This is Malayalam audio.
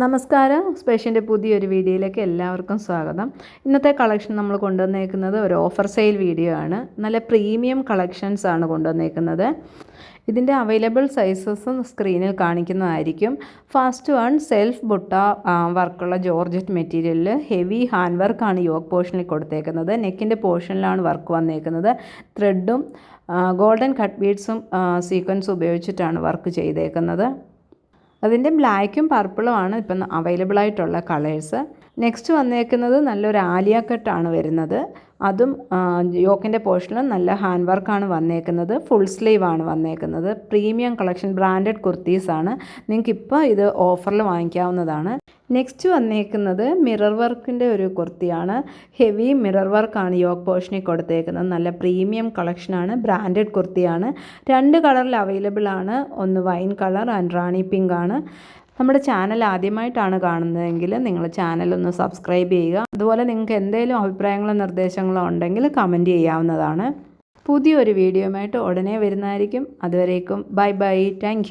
നമസ്കാരം. സ്പെഷ്യന്റെ പുതിയൊരു വീഡിയോയിലേക്ക് എല്ലാവർക്കും സ്വാഗതം. ഇന്നത്തെ കളക്ഷൻ നമ്മൾ കൊണ്ടുവന്നേക്കുന്നത് ഒരു ഓഫർ സെയിൽ വീഡിയോ ആണ്. നല്ല പ്രീമിയം കളക്ഷൻസ് ആണ് കൊണ്ടുവന്നേക്കുന്നത്. ഇതിന്റെ അവൈലബിൾ സൈസസ് സ്ക്രീനിൽ കാണിക്കുന്നതായിരിക്കും. ഫസ്റ്റ് വൺ സെൽഫ് ബുട്ട വർക്കുള്ള ജോർജറ്റ് മെറ്റീരിയലിൽ ഹെവി ഹാൻഡ് വർക്കാണ് യോക്ക് പോർഷനിൽ കൊടുത്തേക്കുന്നത്. നെക്കിന്റെ പോർഷനിലാണ് വർക്ക് വന്നേക്കുന്നത്. ത്രെഡും ഗോൾഡൻ കട്ട് ബീഡ്സും സീക്വൻസും ഉപയോഗിച്ചിട്ടാണ് വർക്ക് ചെയ്തേക്കുന്നത്. അതിന്റെ ബ്ലാക്കും പർപ്പിളും ആണ് ഇപ്പം അവൈലബിൾ ആയിട്ടുള്ള കളേഴ്സ്. നെക്സ്റ്റ് വന്നേക്കുന്നത് നല്ലൊരു ആലിയ കട്ടാണ് വരുന്നത്. അതും യോക്കിന്റെ പോർഷനിലും നല്ല ഹാൻഡ് വർക്കാണ് വന്നേക്കുന്നത്. ഫുൾ സ്ലീവ് ആണ് വന്നേക്കുന്നത്. പ്രീമിയം കളക്ഷൻ ബ്രാൻഡഡ് കുർത്തീസാണ് നിങ്ങൾക്ക് ഇപ്പോൾ ഇത് ഓഫറിൽ വാങ്ങിക്കാവുന്നതാണ്. നെക്സ്റ്റ് വന്നേക്കുന്നത് മിറർ വർക്കിന്റെ ഒരു കുർത്തിയാണ്. ഹെവി മിറർ വർക്കാണ് യോക്ക് പോർഷനിൽ കൊടുത്തേക്കുന്നത്. നല്ല പ്രീമിയം കളക്ഷനാണ് ബ്രാൻഡഡ് കുർത്തിയാണ്. രണ്ട് കളറിൽ അവൈലബിൾ ആണ്. ഒന്ന് wine colour and rani pink ആണ്. നമ്മുടെ ചാനൽ ആദ്യമായിട്ടാണ് കാണുന്നതെങ്കിൽ നിങ്ങൾ ചാനൽ ഒന്ന് സബ്സ്ക്രൈബ് ചെയ്യുക. അതുപോലെ നിങ്ങൾക്ക് എന്തെങ്കിലും അഭിപ്രായങ്ങളോ നിർദ്ദേശങ്ങളോ ഉണ്ടെങ്കിൽ കമന്റ് ചെയ്യാവുന്നതാണ്. പുതിയൊരു വീഡിയോയുമായിട്ട് ഉടനെ വരുന്നതായിരിക്കും. അതുവരേക്കും ബൈ ബൈ താങ്ക്